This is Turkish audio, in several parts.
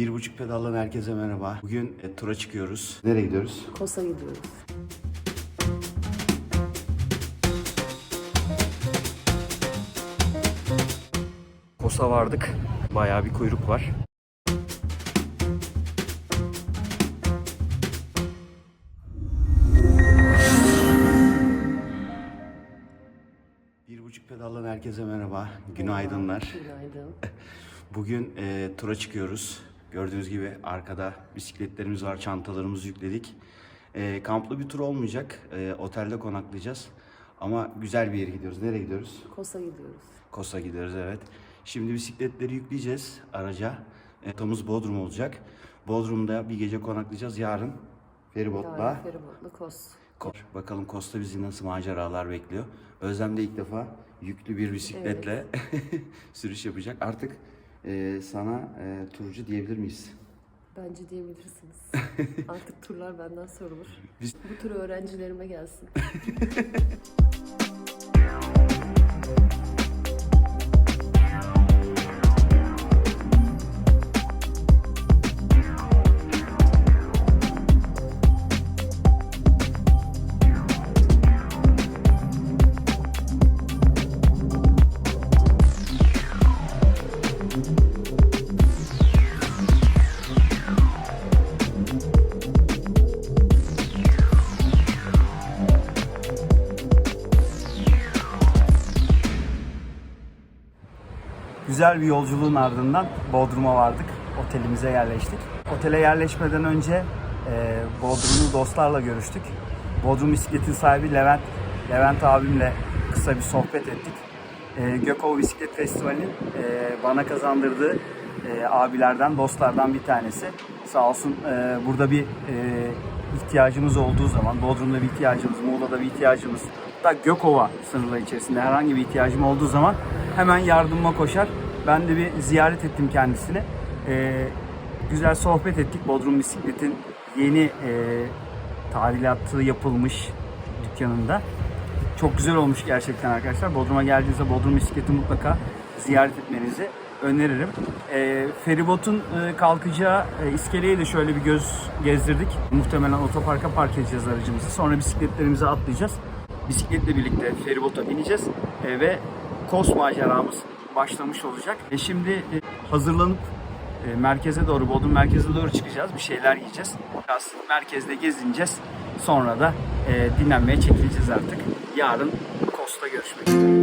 Bir buçuk pedaldan herkese merhaba. Bugün e, tura çıkıyoruz. Nereye gidiyoruz? Kosa gidiyoruz. Kosa vardık. Bayağı bir kuyruk var. Bir buçuk pedaldan herkese merhaba. Günaydınlar. Günaydın. Bugün e, tura çıkıyoruz. Gördüğünüz gibi arkada bisikletlerimiz var, çantalarımızı yükledik. E, kamplı bir tur olmayacak. E, otelde konaklayacağız. Ama güzel bir yere gidiyoruz. Nereye gidiyoruz? Kosa gidiyoruz. Kosa gidiyoruz evet. Şimdi bisikletleri yükleyeceğiz araca. E, Rotamız Bodrum olacak. Bodrum'da bir gece konaklayacağız. Yarın feribotla. Yarın feribotla Kos. Ko- Bakalım Kosta bizi nasıl maceralar bekliyor. Özlem de ilk defa yüklü bir bisikletle sürüş yapacak. Artık e, sana e, turcu diyebilir miyiz? Bence diyebilirsiniz. Artık turlar benden sorulur. Biz- Bu tur öğrencilerime gelsin. Güzel bir yolculuğun ardından Bodrum'a vardık. Otelimize yerleştik. Otele yerleşmeden önce e, Bodrum'lu dostlarla görüştük. Bodrum bisikletin sahibi Levent, Levent abimle kısa bir sohbet ettik. E, Gökova Bisiklet Festivali'nin e, bana kazandırdığı e, abilerden, dostlardan bir tanesi. Sağ olsun e, burada bir e, ihtiyacımız olduğu zaman, Bodrum'da bir ihtiyacımız, Muğla'da bir ihtiyacımız, da Gökova sınırları içerisinde herhangi bir ihtiyacım olduğu zaman hemen yardımıma koşar. Ben de bir ziyaret ettim kendisini. Ee, güzel sohbet ettik. Bodrum Bisiklet'in yeni e, tadilatı yapılmış dükkanında. Çok güzel olmuş gerçekten arkadaşlar. Bodrum'a geldiğinizde Bodrum Bisiklet'i mutlaka ziyaret etmenizi öneririm. Ee, feribotun e, kalkacağı e, iskeleyi de şöyle bir göz gezdirdik. Muhtemelen otoparka park edeceğiz aracımızı. Sonra bisikletlerimize atlayacağız. Bisikletle birlikte feribota bineceğiz E, ve Kos maceramız başlamış olacak. E, şimdi e, hazırlanıp e, merkeze doğru, Bodrum merkeze doğru çıkacağız. Bir şeyler yiyeceğiz. Biraz merkezde gezineceğiz. Sonra da e, dinlenmeye çekileceğiz artık. Yarın Kos'ta görüşmek üzere.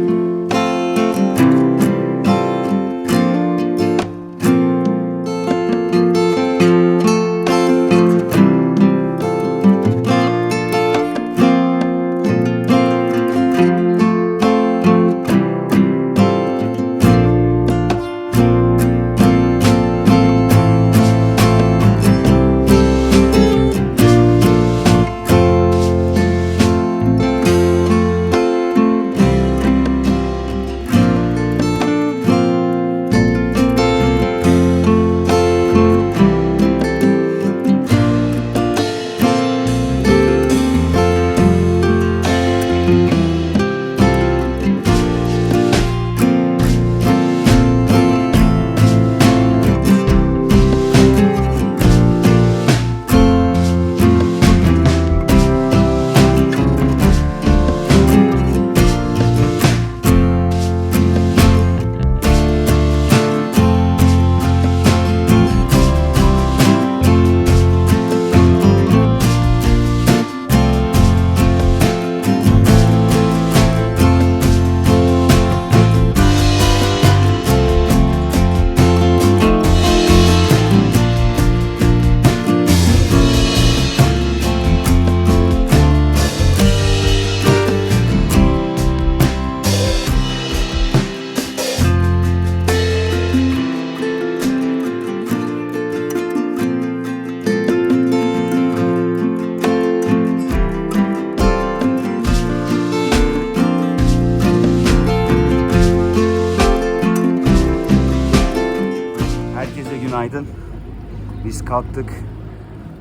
Kalktık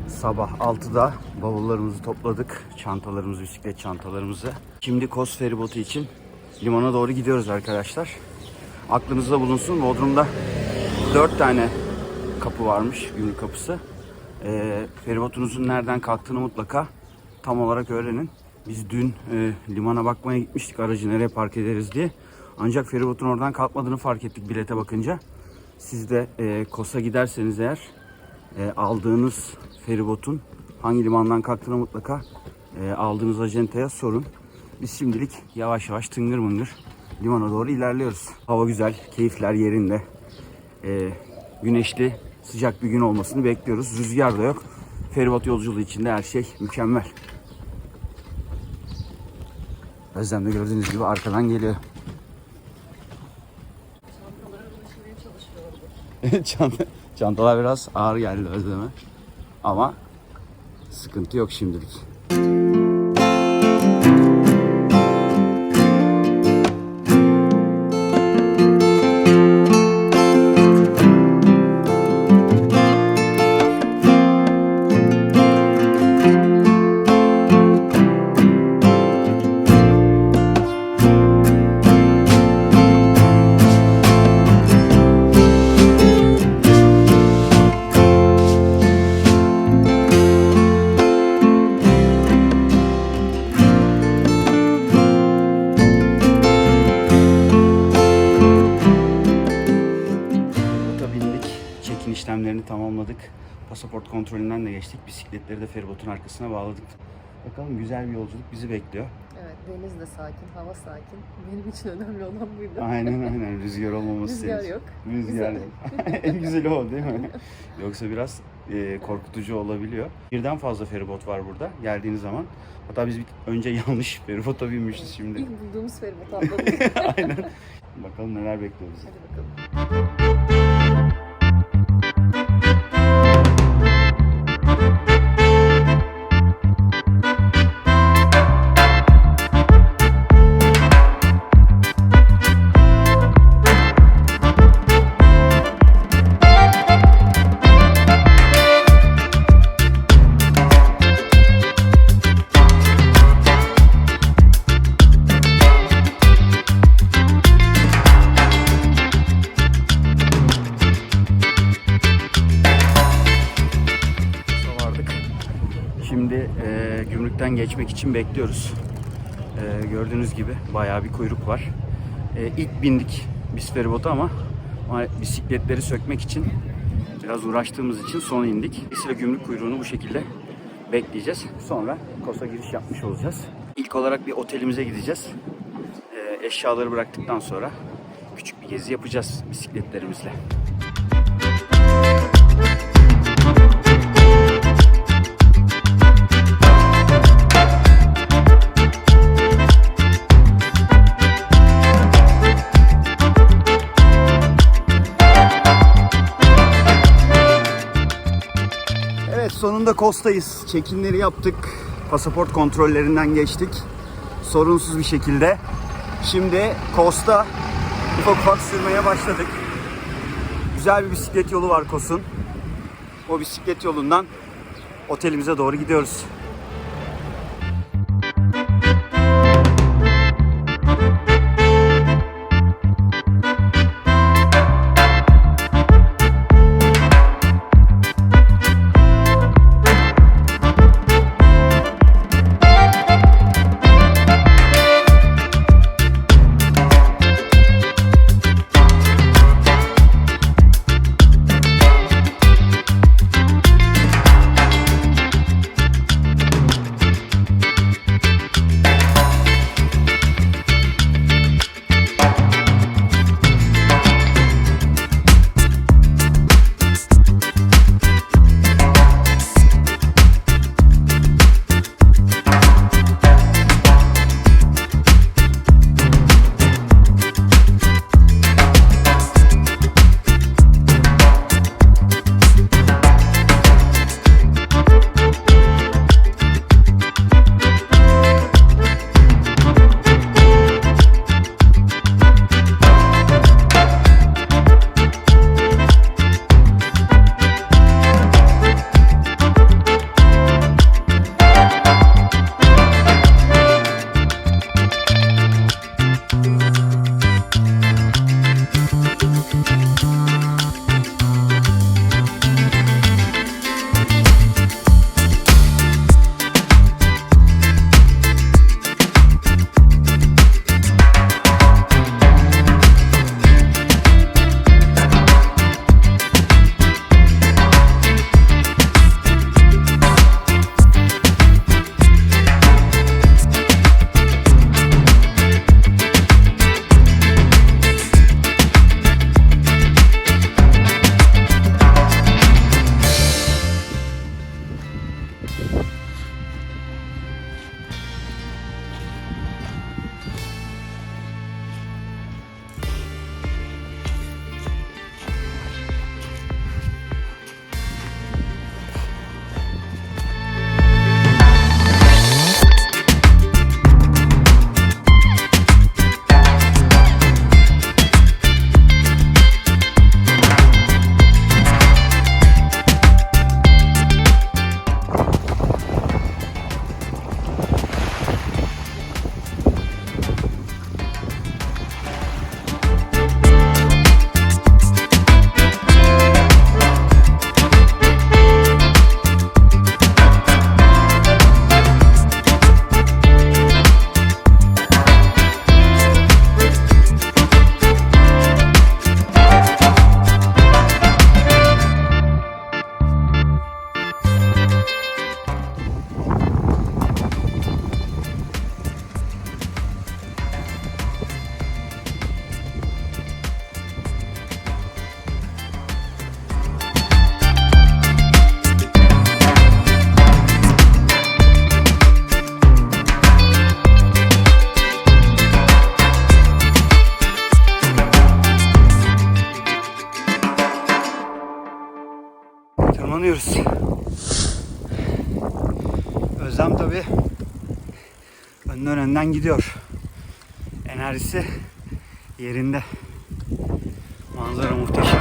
sabah 6'da bavullarımızı topladık. Çantalarımızı, bisiklet çantalarımızı. Şimdi Kos feribotu için limana doğru gidiyoruz arkadaşlar. Aklınızda bulunsun Bodrum'da 4 tane kapı varmış, gümrük kapısı. Ee, feribotunuzun nereden kalktığını mutlaka tam olarak öğrenin. Biz dün e, limana bakmaya gitmiştik aracı nereye park ederiz diye. Ancak feribotun oradan kalkmadığını fark ettik bilete bakınca. Siz de e, Kos'a giderseniz eğer e, aldığınız feribotun hangi limandan kalktığını mutlaka e, aldığınız acentaya sorun. Biz şimdilik yavaş yavaş tıngır mıngır limana doğru ilerliyoruz. Hava güzel, keyifler yerinde. E, güneşli, sıcak bir gün olmasını bekliyoruz. Rüzgar da yok. Feribot yolculuğu içinde her şey mükemmel. Özlem de gördüğünüz gibi arkadan geliyor. Çanta, çantalar biraz ağır geldi Özlem'e. Ama sıkıntı yok şimdilik. Arkasına bağladık. Bakalım güzel bir yolculuk bizi bekliyor. Evet deniz de sakin, hava sakin. Benim için önemli olan buydu. Aynen aynen rüzgar olmaması Rüzgar yok. Rüzgar yok. en güzeli o değil mi? Yoksa biraz e, korkutucu olabiliyor. Birden fazla feribot var burada geldiğiniz zaman. Hatta biz önce yanlış feribota binmişiz şimdi. İlk bulduğumuz feribot atladık. aynen. Bakalım neler bekliyor bizi. Hadi bakalım. İçin bekliyoruz. E, gördüğünüz gibi bayağı bir kuyruk var. E, ilk bindik biz feribota ama bisikletleri sökmek için biraz uğraştığımız için son indik. Süre gümrük kuyruğunu bu şekilde bekleyeceğiz. Sonra Kos'a giriş yapmış olacağız. İlk olarak bir otelimize gideceğiz. E, eşyaları bıraktıktan sonra küçük bir gezi yapacağız bisikletlerimizle. Sonunda Kos'tayız. Check-inleri yaptık. Pasaport kontrollerinden geçtik. Sorunsuz bir şekilde. Şimdi Kos'ta ufak ufak sürmeye başladık. Güzel bir bisiklet yolu var Kos'un. O bisiklet yolundan otelimize doğru gidiyoruz. Özlem tabi önden önden gidiyor. Enerjisi yerinde. Manzara muhteşem.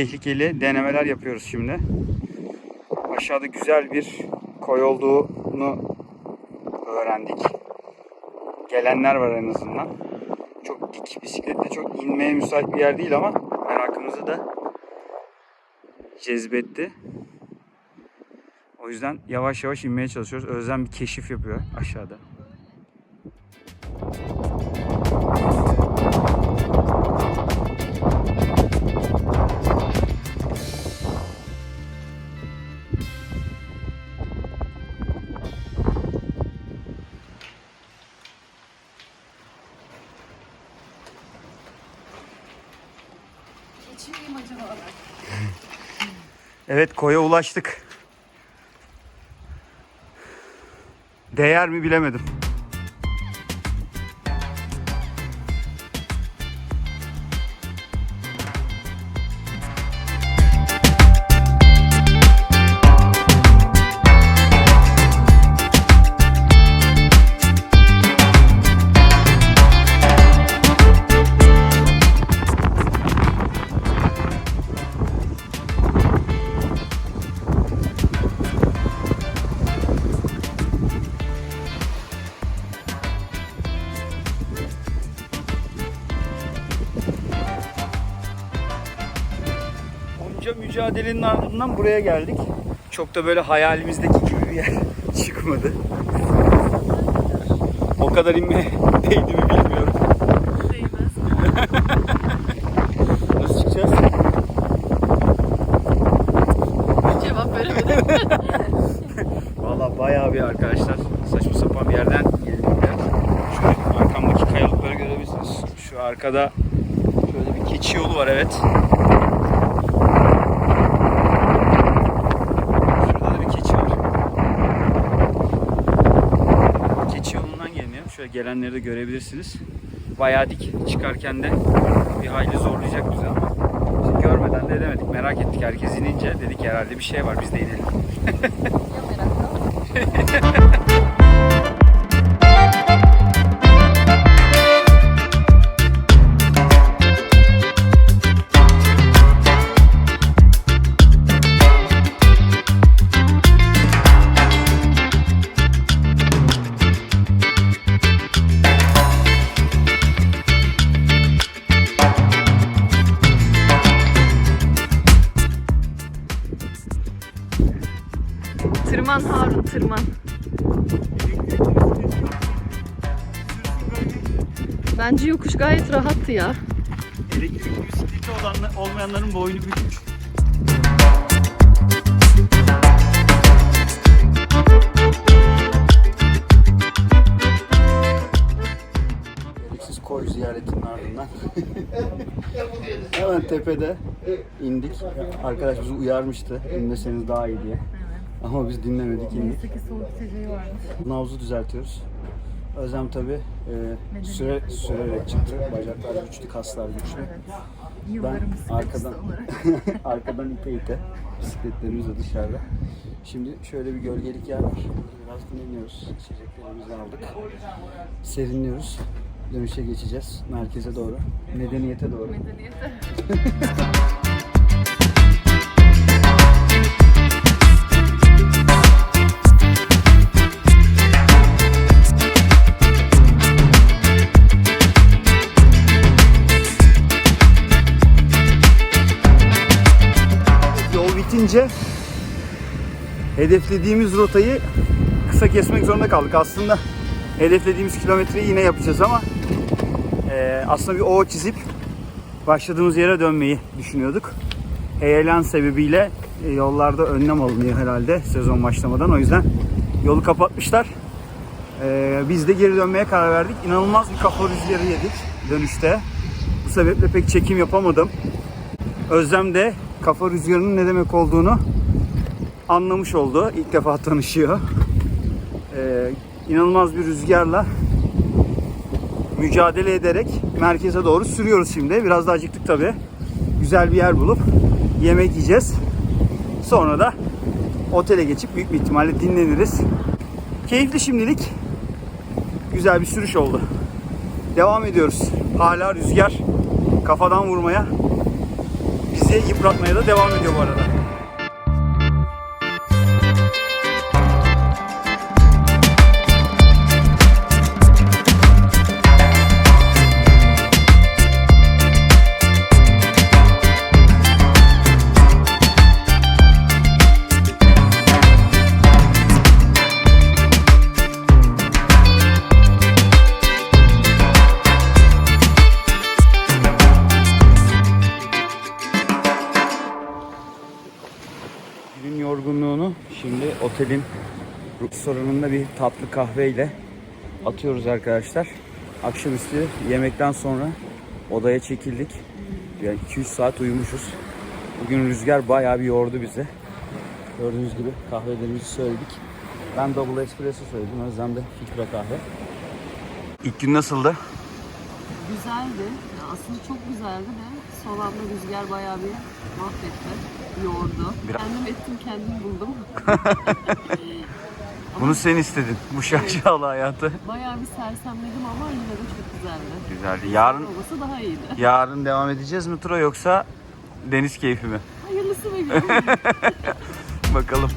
Tehlikeli denemeler yapıyoruz şimdi. Aşağıda güzel bir koy olduğunu öğrendik. Gelenler var en azından. Çok dik bisikletle çok inmeye müsait bir yer değil ama merakımızı da cezbetti. O yüzden yavaş yavaş inmeye çalışıyoruz. Özlem bir keşif yapıyor aşağıda. Evet koya ulaştık. Değer mi bilemedim. Mücadelenin ardından buraya geldik. Çok da böyle hayalimizdeki gibi bir yer çıkmadı. O kadar inme değdi mi bilmiyorum. Nasıl çıkacağız? Cevap veremedim. Valla bayağı bir arkadaşlar saçma sapan bir yerden geldik. Şöyle arkamdaki kayalıkları görebilirsiniz. Şu arkada şöyle bir keçi yolu var evet. Şurada da bir keçi var. Keçi yolundan geliniyor. Şöyle gelenleri de görebilirsiniz. Bayağı dik. Çıkarken de bir hayli zorlayacak bizi ama biz görmeden de edemedik. Merak ettik. Herkes inince dedik herhalde bir şey var biz de inelim. Tırman Harun tırman. Bence yokuş gayet rahattı ya. Elektrikli bisikleti olan, olmayanların boynu bükmüş. Gereksiz koy ziyaretinin ardından hemen tepede indik. Arkadaş bizi uyarmıştı. İnmeseniz daha iyi diye. Ama biz dinlemedik. Neyse ki soğuk içeceği varmış. Navzu düzeltiyoruz. Özlem tabi e, süre, sürerek çıktı. Bacaklar güçlü, kaslar güçlü. Yılların Ben arkadan-. Arkadan ite ite. Bisikletlerimiz de dışarıda. Şimdi şöyle bir gölgelik yer var. Biraz dinleniyoruz. İçeceklerimizi aldık. Serinliyoruz. Dönüşe geçeceğiz. Merkeze doğru. Medeniyete doğru. Medeniyete. Yol bitince hedeflediğimiz rotayı kısa kesmek zorunda kaldık. Aslında hedeflediğimiz kilometreyi yine yapacağız ama eee, aslında bir O çizip başladığımız yere dönmeyi düşünüyorduk. Heyelan sebebiyle e, yollarda önlem alınıyor herhalde sezon başlamadan. O yüzden yolu kapatmışlar. Eee, biz de geri dönmeye karar verdik. İnanılmaz bir kafa rüzgarı yedik dönüşte. Bu sebeple pek çekim yapamadım. Özlem de kafa rüzgarının ne demek olduğunu anlamış oldu. İlk defa tanışıyor. Ee, inanılmaz bir rüzgarla mücadele ederek merkeze doğru sürüyoruz şimdi. Biraz da acıktık tabi. Güzel bir yer bulup yemek yiyeceğiz. Sonra da otele geçip büyük bir ihtimalle dinleniriz. Keyifli şimdilik. Güzel bir sürüş oldu. Devam ediyoruz. Hala rüzgar kafadan vurmaya bizi yıpratmaya da devam ediyor bu arada. Otelin restoranında bir tatlı kahveyle atıyoruz arkadaşlar. Akşamüstü yemekten sonra odaya çekildik. Yani 2-3 saat uyumuşuz. Bugün rüzgar bayağı bir yordu bizi. Gördüğünüz gibi kahvelerimizi söyledik. Ben double espresso söyledim. Özlem de filtre kahve. İlk gün nasıldı? Güzeldi. Aslında çok güzeldi de son rüzgar bayağı bir mahvetti. Yordu. Biraz- Kendim ettim kendim buldum. Bunu sen istedin. Bu şaşalı hayatı. Bayağı bir sersemledim ama yine de çok güzeldi. Güzeldi. Yarın Olması daha iyiydi. yarın devam edeceğiz mi tura yoksa deniz keyfi mi? Hayırlısı bekliyorum. Bakalım.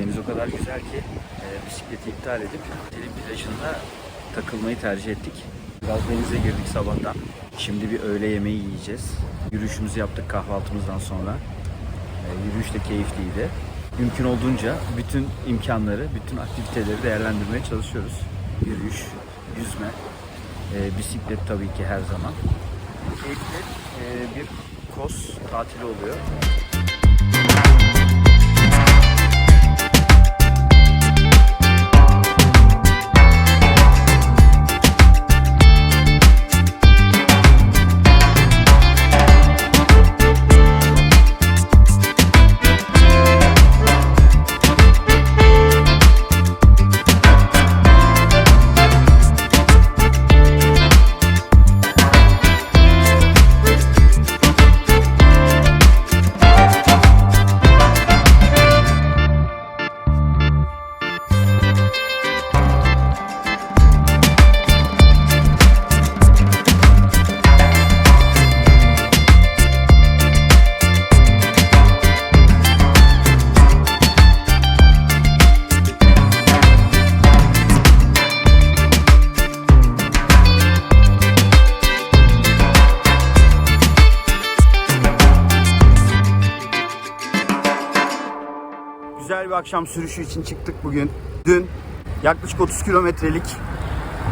Deniz o kadar güzel ki e, bisikleti iptal edip otelin plajında takılmayı tercih ettik. Biraz denize girdik sabahtan. Şimdi bir öğle yemeği yiyeceğiz. Yürüyüşümüzü yaptık kahvaltımızdan sonra. E, yürüyüş de keyifliydi. Mümkün olduğunca bütün imkanları, bütün aktiviteleri değerlendirmeye çalışıyoruz. Yürüyüş, yüzme, e, bisiklet tabii ki her zaman. Keyifli e, bir kos tatili oluyor. Akşam sürüşü için çıktık bugün. Dün yaklaşık 30 kilometrelik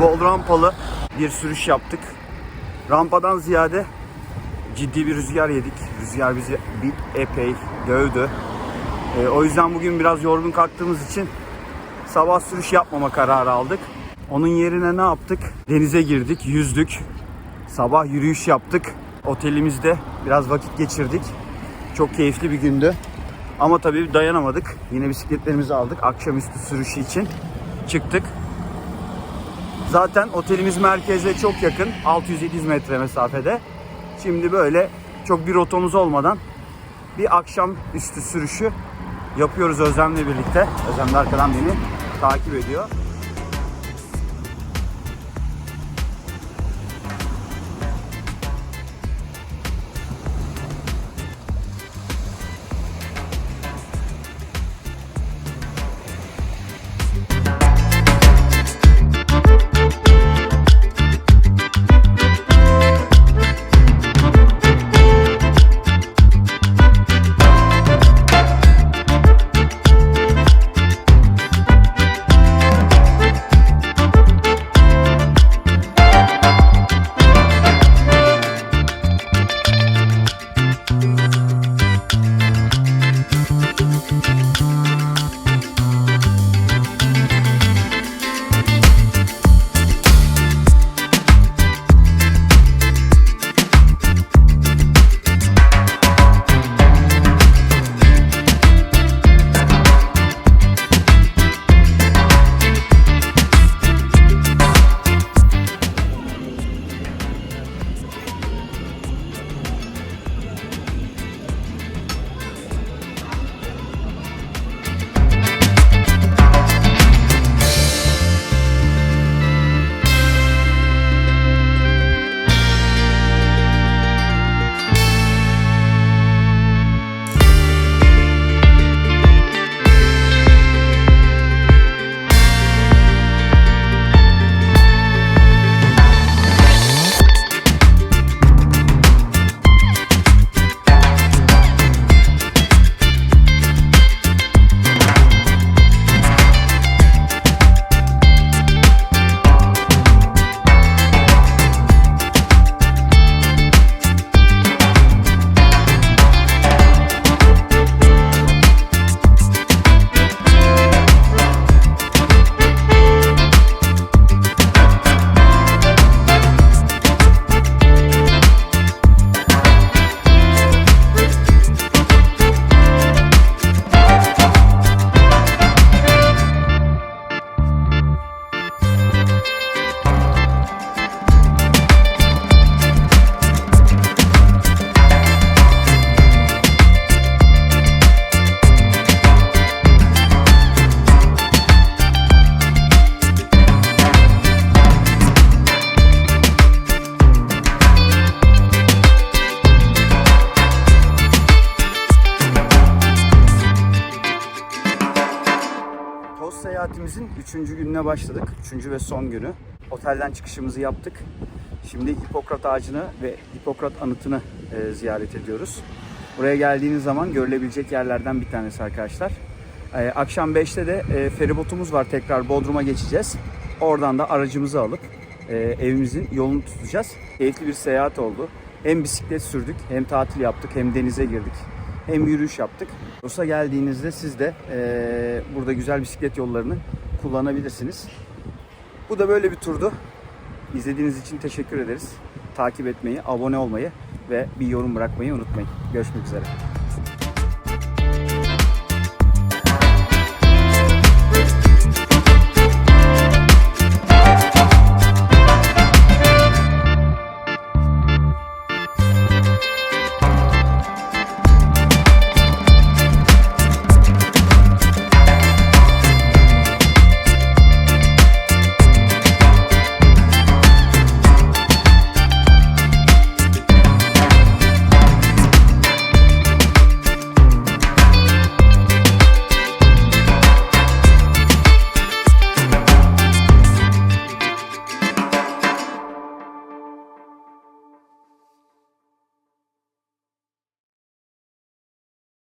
bol rampalı bir sürüş yaptık. Rampadan ziyade ciddi bir rüzgar yedik. Rüzgar bizi bir epey dövdü. Ee, o yüzden bugün biraz yorgun kalktığımız için sabah sürüş yapmama kararı aldık. Onun yerine ne yaptık? Denize girdik, yüzdük. Sabah yürüyüş yaptık. Otelimizde biraz vakit geçirdik. Çok keyifli bir gündü. Ama tabii dayanamadık. Yine bisikletlerimizi aldık. Akşamüstü sürüşü için çıktık. Zaten otelimiz merkeze çok yakın. 600-700 metre mesafede. Şimdi böyle çok bir rotamız olmadan bir akşam üstü sürüşü yapıyoruz Özlem'le birlikte. Özlem de arkadan beni takip ediyor. 3. gününe başladık. 3. ve son günü. Otelden çıkışımızı yaptık. Şimdi Hipokrat ağacını ve Hipokrat anıtını e, ziyaret ediyoruz. Buraya geldiğiniz zaman görülebilecek yerlerden bir tanesi arkadaşlar. E, akşam 5'te de e, feribotumuz var. Tekrar Bodrum'a geçeceğiz. Oradan da aracımızı alıp e, evimizin yolunu tutacağız. Keyifli bir seyahat oldu. Hem bisiklet sürdük, hem tatil yaptık, hem denize girdik hem yürüyüş yaptık. Rosa geldiğinizde siz de eee, burada güzel bisiklet yollarını kullanabilirsiniz. Bu da böyle bir turdu. İzlediğiniz için teşekkür ederiz. Takip etmeyi, abone olmayı ve bir yorum bırakmayı unutmayın. Görüşmek üzere.